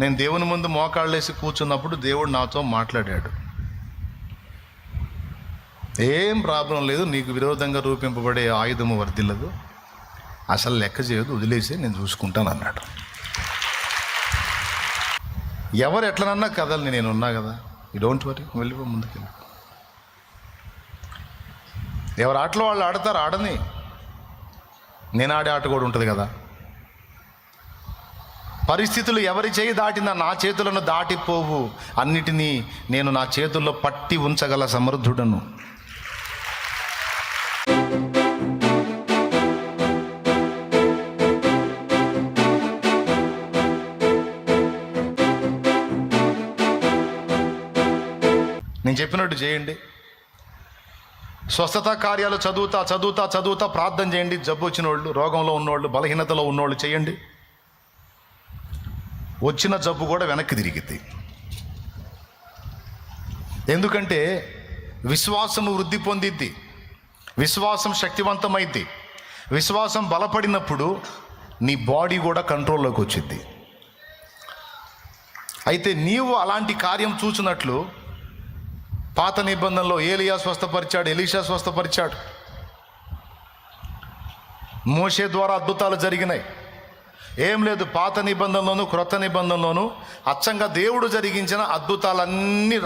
నేను దేవుని ముందు మోకాళ్ళేసి కూర్చున్నప్పుడు దేవుడు నాతో మాట్లాడాడు. ఏం ప్రాబ్లం లేదు నీకు విరోధంగా రూపింపబడే ఆయుధము వర్దిల్లదు అసలు లెక్క చేయదు వదిలేసి నేను చూసుకుంటాను అన్నాడు. ఎవరు ఎట్లనన్నా కదలని నేను ఉన్నా కదా ఈ డోంట్ వరీ వెళ్ళిపో ముందుకెళ్ళి. ఎవరు ఆటలో వాళ్ళు ఆడతారు ఆడని. నేను ఆడే ఆట కూడా ఉంటుంది కదా. పరిస్థితులు ఎవరి చేయి దాటినా నా చేతులను దాటిపోవు. అన్నిటినీ నేను నా చేతుల్లో పట్టి ఉంచగల సమర్థుడను. నేను చెప్పినట్టు చేయండి. స్వస్థత కార్యాలు చదువుతా చదువుతా చదువుతా ప్రార్థన చేయండి. జబ్బు వచ్చిన వాళ్ళు రోగంలో ఉన్నోళ్ళు బలహీనతలో ఉన్నోళ్ళు చేయండి. వచ్చిన జబ్బు కూడా వెనక్కి తిరిగిద్ది. ఎందుకంటే విశ్వాసం వృద్ధి పొందిద్ది. విశ్వాసం శక్తివంతమైద్ది. విశ్వాసం బలపడినప్పుడు నీ బాడీ కూడా కంట్రోల్లోకి వచ్చింది అయితే నీవు అలాంటి కార్యం చూసినట్లు పాత నిబంధనలో ఏలియా స్వస్థపరిచాడు ఎలీషా స్వస్థపరిచాడు. మోషే ద్వారా అద్భుతాలు జరిగినాయి. ఏం లేదు పాత నిబంధనలోను క్రొత్త నిబంధనలోను అచ్చంగా దేవుడు జరిగించిన అద్భుతాలన్నీ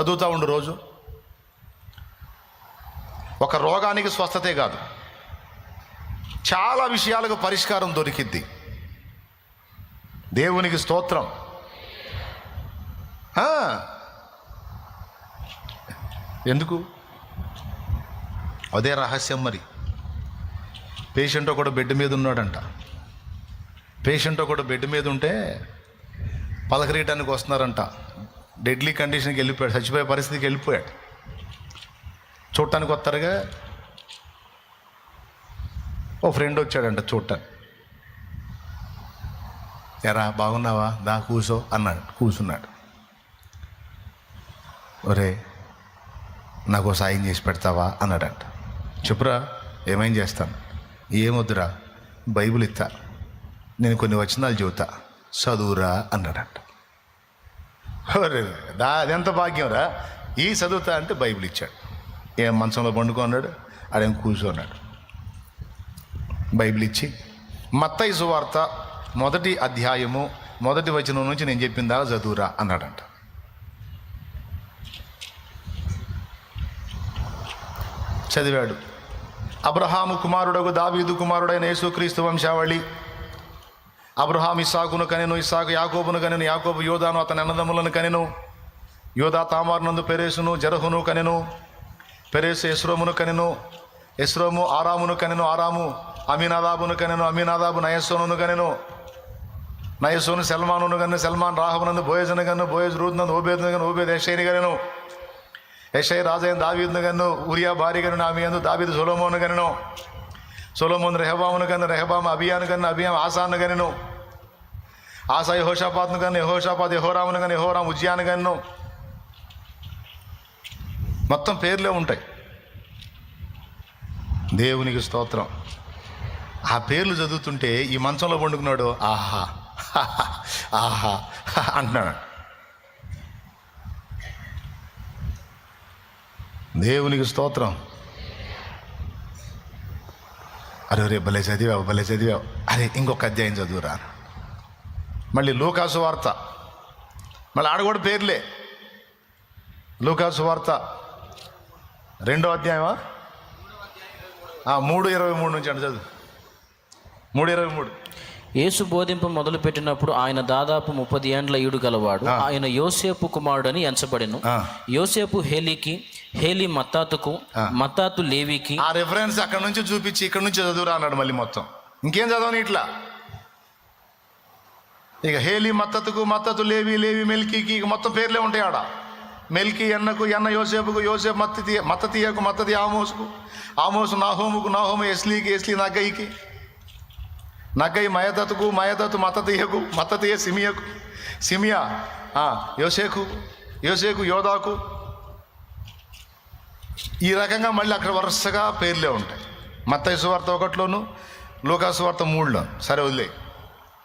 చదువుతూ ఉండు రోజు. ఒక రోగానికి స్వస్థతే కాదు. చాలా విషయాలకు పరిష్కారం దొరికిద్ది. దేవునికి స్తోత్రం. ఎందుకు? అదే రహస్యం మరి. పేషెంట్ ఒకడు బెడ్ మీద ఉన్నాడంట. పేషెంట్ ఒకటి బెడ్ మీద ఉంటే పలకరీయటానికి వస్తున్నారంట. డెడ్లీ కండిషన్కి వెళ్ళిపోయాడు చచ్చిపోయే పరిస్థితికి వెళ్ళిపోయాడు. చూడటానికి వస్తారుగా. ఓ ఫ్రెండ్ వచ్చాడంట చూడటానికి. ఎరా బాగున్నావా? దా కూసో అన్నాడు కూసున్నాడు. ఒరే నాకు సాయం చేసి పెడతావా? అన్నాడంట. చెప్పురా ఏమేం చేస్తాను? ఏమొద్దురా? బైబిల్ ఇస్తాను నేను కొన్ని వచనాలు చెబుతా. చదువురా అన్నాడంట. దా అదెంత భాగ్యంరా? ఈ చదువుతా అంటే బైబిల్ ఇచ్చాడు. ఏం మంచంలో పండుకున్నాడు ఆడేం కూర్చున్నాడు బైబిల్ ఇచ్చి మత్తయి సువార్త మొదటి అధ్యాయము మొదటి వచనం నుంచి నేను చెప్పిన దాకా చదువురా అన్నాడంట. చదివాడు అబ్రహాము కుమారుడకు దావీదు కుమారుడైన యేసుక్రీస్తు వంశావళి అబ్రహాం ఇసాకును కనెను ఇసాకు యాకోబును కనెను యాకోబు యోధాను అతని అన్నదమ్ములను కనెను. యోధా తామార్నందు పెరేసును జరహును కనెను పెరేసు ఎస్రోమును కనెను ఎస్రోము ఆరామును కనెను ఆరాము అమీనాదాబును కనెను అమీనాదాబు నయస్సోను కనెను నయస్సోను సల్మానును కన్ను సల్మాన్ రాహబనందు బోయజను కన్ను బోయజ్ రూద్నందు ఓబేదును కన్ను ఓబేద్ యషైని కనెను యషై రాజైన దావీదును కన్ను ఉరియా భార్య కన్ను ఆమె ఎందు దావీదు సులోమోను కనెను. సొలోమోన్ రెహబామును కన్నా రెహబాము అభియాను కన్నా అభియాం ఆసాను కనెను ఆసా యహోషాపాత్ను కన్ను యహోషాపాత్ యహోరామును కానీ యహోరాం ఉజ్యాను కన్ను మొత్తం పేర్లే ఉంటాయి. దేవునికి స్తోత్రం. ఆ పేర్లు చదువుతుంటే ఈ మంచంలో పండుకున్నాడు ఆహా ఆహా అంటున్నాడు దేవునికి స్తోత్రం. అరే రే భలే చదివావు భలే చదివావు. అరే ఇంకొక అధ్యాయం చదువురా. మళ్ళీ లూకాసు వార్త. మళ్ళీ ఆడ కూడా పేర్లే. లూకాసు వార్త. రెండో అధ్యాయమా? మూడు ఇరవై మూడు నుంచి అంటే చదువు. మూడు ఇరవై మూడు. యేసు బోధింపు మొదలుపెట్టినప్పుడు ఆయన దాదాపు ముప్పది ఏండ్ల ఈడు గలవాడు. ఆయన యోసేపు కుమారుడని ఎంచబడెను. ఆ. యోసేపు హేలీకి హేలీ మత్తాతుకు మత్తాతు లేవికి. ఆ రెఫరెన్స్ అక్కడ నుంచి చూపించి ఇక్కడ నుంచి చదువురా అన్నాడు మళ్ళీ మొత్తం. ఇంకేం చదవని ఇట్లా? ఇక హేలి మత్తతుకు మత్తతు లేవి లేవి మెల్కీకి ఇక మొత్తం పేర్లే ఉంటాయి ఆడ. మెల్కి ఎన్నకు ఎన్న యోసేపుకు యోసేపు మత్తి మత్తతీయకు మత్తతి ఆమోసుకు. ఆమోసు నాహోముకు నాహోము ఎస్లీకి ఎస్లీ నగ్గయికి నగ్గయి మయతతుకు మయతతు మత్తతీయకు మత్తతీయ సిమియకు. సిమియా యోసేకు యోసేకు యోధాకు. ఈ రకంగా మళ్ళీ అక్కడ వరుసగా పేర్లే ఉంటాయి మత్తయి సువార్త ఒకటిలోను లూకాసు వార్త మూడులో సరే వదిలే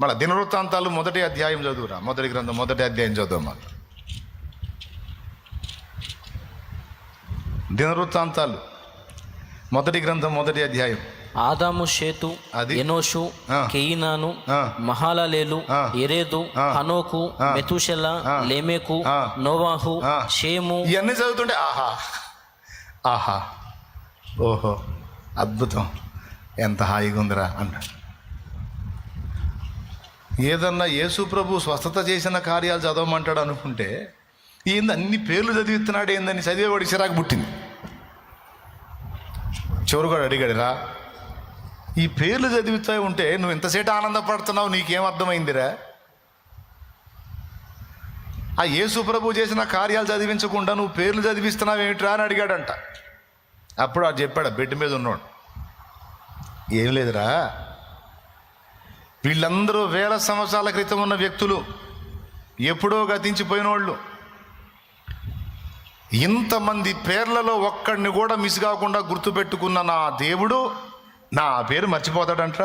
మళ్ళీ దినవృత్తాంతాలు మొదటి అధ్యాయం చదువురా మొదటి గ్రంథం మొదటి అధ్యాయం చదువు దినవృత్తాంతాలు మొదటి గ్రంథం మొదటి అధ్యాయం ఆదాము షేతు అది. ఎనోషు. కెయినాను. మహాలలేలు. ఎరేదు. హనోకు మెతుషెల లేమేకు. నోవాహు. షేము ఇవన్నీ చదువుతుంటే ఆహా ఆహా. ఓహో అద్భుతం. ఎంత హాయిగా ఉందిరా అన్నాడు ఏదన్నా యేసు ప్రభు స్వస్థత చేసిన కార్యాలు చదవమంటాడు అనుకుంటే ఏంది అన్ని పేర్లు చదివిస్తున్నాడు ఏందని చదివేవాడి చిరాకు పుట్టింది. చివరి కూడా అడిగాడురా ఈ పేర్లు చదివితే ఉంటే నువ్వు ఎంతసేపు ఆనందపడుతున్నావు నీకేం అర్థమైందిరా? ఆ యేసు ప్రభు చేసిన కార్యాలు చదివించకుండా నువ్వు పేర్లు చదివిస్తున్నావు ఏమిట్రా అని అడిగాడంట. అప్పుడు అది చెప్పాడు ఆ బెడ్ మీద ఉన్నాడు. ఏం లేదురా. వీళ్ళందరూ వేల సంవత్సరాల క్రితం ఉన్న వ్యక్తులు. ఎప్పుడో గతించిపోయిన వాళ్ళు ఇంతమంది పేర్లలో ఒక్కడిని కూడా మిస్ కాకుండా గుర్తుపెట్టుకున్న నా దేవుడు నా పేరు మర్చిపోతాడంట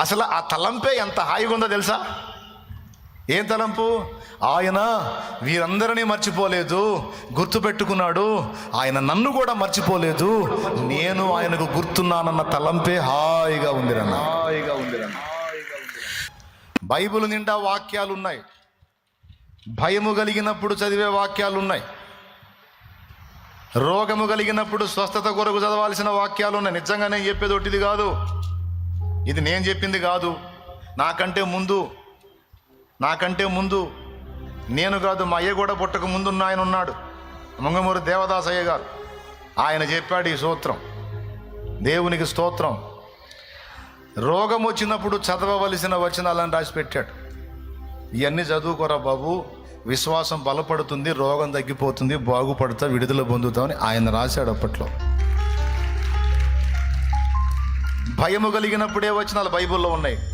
అసలు ఆ తలంపే ఎంత హాయిగా ఉందో తెలుసా? ఏం తలంపు? ఆయన వీరందరినీ మర్చిపోలేదు. గుర్తుపెట్టుకున్నాడు. ఆయన నన్ను కూడా మర్చిపోలేదు. నేను ఆయనకు గుర్తున్నానన్న తలంపే హాయిగా ఉంది రన్న హాయిగా ఉంది రన్న బైబిల్ నిండా వాక్యాలు ఉన్నాయి భయము కలిగినప్పుడు చదివే వాక్యాలు ఉన్నాయి రోగము కలిగినప్పుడు స్వస్థత కొరకు చదవాల్సిన వాక్యాలు ఉన్నాయి నిజంగా నేను చెప్పేది ఒకటిది కాదు. ఇది నేను చెప్పింది కాదు. నాకంటే ముందు నాకంటే ముందు నేను కాదు మా అయ్య కూడా పుట్టక ముందున్న ఆయన ఉన్నాడు. మంగమూరి దేవదాసయ్య గారు. ఆయన చెప్పాడు ఈ సూత్రం. దేవునికి స్తోత్రం. రోగం వచ్చినప్పుడు చదవవలసిన వచనాలను రాసిపెట్టాడు. ఇవన్నీ చదువుకోరా బాబు. విశ్వాసం బలపడుతుంది రోగం తగ్గిపోతుంది బాగుపడతా విడుదల పొందుతామని ఆయన రాశాడు అప్పట్లో. భయము కలిగినప్పుడే వచనాలు బైబిల్లో ఉన్నాయి.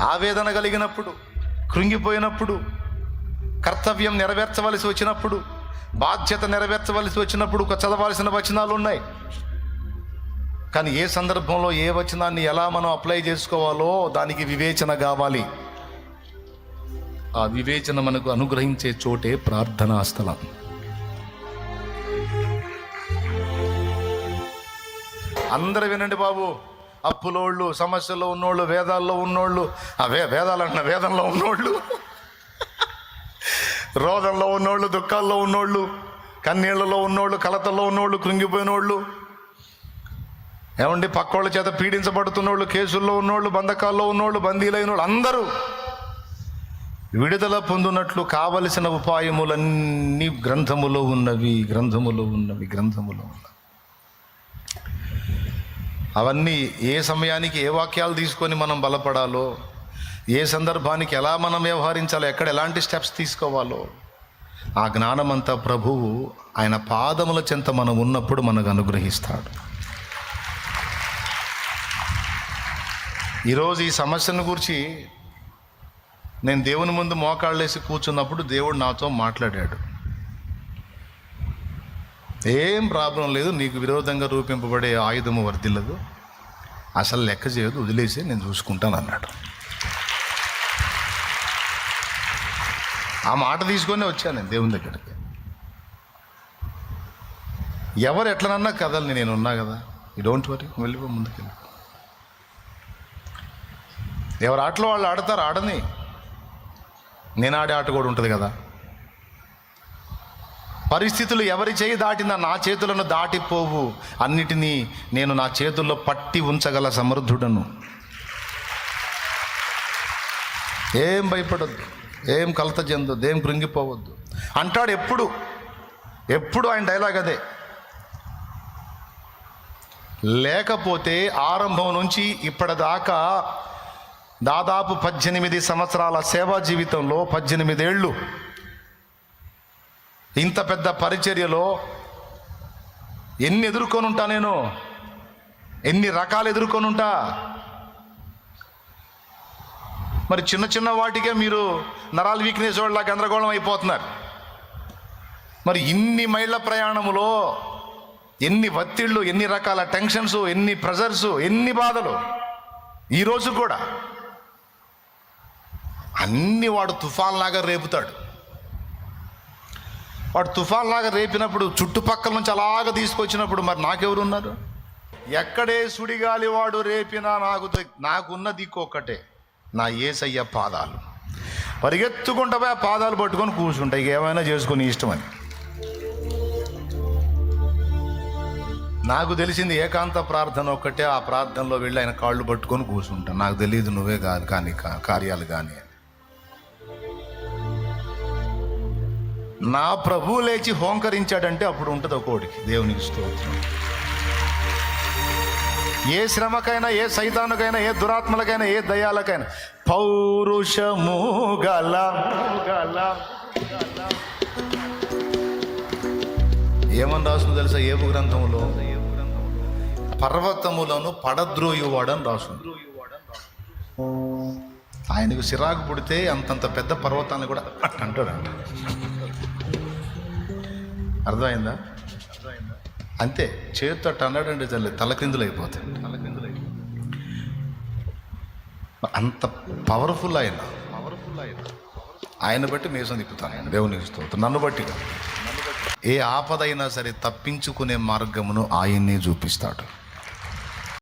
ఆవేదన కలిగినప్పుడు కృంగిపోయినప్పుడు కర్తవ్యం నెరవేర్చవలసి వచ్చినప్పుడు బాధ్యత నెరవేర్చవలసి వచ్చినప్పుడు ఒక చదవాల్సిన వచనాలు ఉన్నాయి. కానీ ఏ సందర్భంలో ఏ వచనాన్ని ఎలా మనం అప్లై చేసుకోవాలో దానికి వివేచన కావాలి. ఆ వివేచన మనకు అనుగ్రహించే చోటే ప్రార్థనా స్థలం. అందరు వినండి బాబు. అప్పులోళ్ళు సమస్యల్లో ఉన్నోళ్ళు వేదాల్లో ఉన్నోళ్ళు ఆ వే వేదాలు అంటున్న వేదంలో ఉన్నోళ్ళు రోదంలో ఉన్నోళ్ళు దుఃఖాల్లో ఉన్నోళ్ళు కన్నీళ్ళలో ఉన్నోళ్ళు కలతల్లో ఉన్నోళ్ళు కృంగిపోయినోళ్ళు ఏమండి పక్కోళ్ళ చేత పీడించబడుతున్నోళ్ళు కేసుల్లో ఉన్నోళ్ళు బంధకాల్లో ఉన్నోళ్ళు బందీలైన వాళ్ళు అందరూ విడుదల పొందినట్లు కావలసిన ఉపాయములన్నీ గ్రంథములో ఉన్నవి గ్రంథములో ఉన్నవి గ్రంథములో ఉన్నవి. అవన్నీ ఏ సమయానికి ఏ వాక్యాలు తీసుకొని మనం బలపడాలో ఏ సందర్భానికి ఎలా మనం వ్యవహరించాలో ఎక్కడ ఎలాంటి స్టెప్స్ తీసుకోవాలో ఆ జ్ఞానమంతా ప్రభువు ఆయన పాదముల చెంత మనం ఉన్నప్పుడు మనకు అనుగ్రహిస్తాడు. ఈరోజు ఈ సమస్యను గురించి నేను దేవుని ముందు మోకాళ్ళేసి కూర్చున్నప్పుడు దేవుడు నాతో మాట్లాడాడు. ఏం ప్రాబ్లం లేదు నీకు విరోధంగా రూపింపబడే ఆయుధము వర్దిల్లదు అసలు లెక్క చేయదు వదిలేసి నేను చూసుకుంటాను అన్నాడు. ఆ మాట తీసుకొని వచ్చాను నేను దేవుని దగ్గరికి. ఎవరు ఎట్లనన్నా కదలని నేను ఉన్నా కదా ఈ డోంట్ వరీ వెళ్ళిపో ముందుకెళ్ళి. ఎవరు ఆటలో వాళ్ళు ఆడతారు ఆడని. నేను ఆడే ఆట కూడా ఉంటుంది కదా. పరిస్థితులు ఎవరి చేయి దాటినా నా చేతులను దాటిపోవు. అన్నిటినీ నేను నా చేతుల్లో పట్టి ఉంచగల సమర్థుడను. ఏం భయపడొద్దు. ఏం కలత చెందొద్దు. ఏం కృంగిపోవద్దు. అంటాడు ఎప్పుడు? ఎప్పుడు ఆయన డైలాగ్ అదే. లేకపోతే ఆరంభం నుంచి ఇప్పటిదాకా దాదాపు పద్దెనిమిది సంవత్సరాల సేవా జీవితంలో పద్దెనిమిదేళ్ళు ఇంత పెద్ద పరిచర్యలో ఎన్ని ఎదుర్కొని ఉంటా నేను? ఎన్ని రకాలు ఎదుర్కొని ఉంటా? మరి చిన్న చిన్న వాటికే మీరు నరాలు వీక్నెస్ వాళ్ళ గందరగోళం అయిపోతున్నారు. మరి ఇన్ని మైళ్ళ ప్రయాణములో ఎన్ని ఒత్తిళ్ళు ఎన్ని రకాల టెన్షన్స్ ఎన్ని ప్రెజర్స్ ఎన్ని బాధలు ఈరోజు కూడా అన్ని వాడు తుఫాన్లాగా రేపుతాడు. వాడు తుఫాన్లాగా రేపినప్పుడు చుట్టుపక్కల నుంచి అలాగ తీసుకొచ్చినప్పుడు మరి నాకెవరు ఉన్నారు ఎక్కడే సుడిగాలి వాడు రేపినా నాకు నాకున్న దిక్కు ఒక్కటే నా ఏసయ్య పాదాలు. పరిగెత్తుకుంటా పోయి ఆ పాదాలు పట్టుకొని కూర్చుంటాయి ఏమైనా చేసుకుని ఇష్టమని. నాకు తెలిసింది ఏకాంత ప్రార్థన ఒక్కటే. ఆ ప్రార్థనలో వెళ్ళి ఆయన కాళ్ళు పట్టుకొని కూర్చుంటాను నాకు తెలియదు నువ్వే కాదు కానీ కా- కార్యాలు కానీ నా ప్రభు లేచి హోంకరించాడంటే అప్పుడు ఉంటుంది ఒకటికి దేవునికి స్తోత్రం. ఏ శ్రమకైనా ఏ సైతానుకైనా ఏ దురాత్మలకైనా ఏ దయాలకైనా పౌరుషము గల ఏమని రాసిందో తెలుసా? ఏపు గ్రంథంలో పర్వతములను పడద్రోయువాడని రాసింది. ఆయనకు సిరాకు పుడితే అంతంత పెద్ద పర్వతాన్ని కూడా అట్ట అంటాడంట. అర్థమైందా? అంతే చేతితో టన్నడండి అన్నాడంటే తల్లి తలకిందులు అయిపోతాయి అంత పవర్ఫుల్ ఆయన. పవర్ఫుల్ ఆయన ఆయన బట్టి మేసం తిప్పుతాను ఆయన దేవునికి స్తోత్రం. నన్ను బట్టి ఏ ఆపదైనా సరే తప్పించుకునే మార్గమును ఆయన్నే చూపిస్తాడు.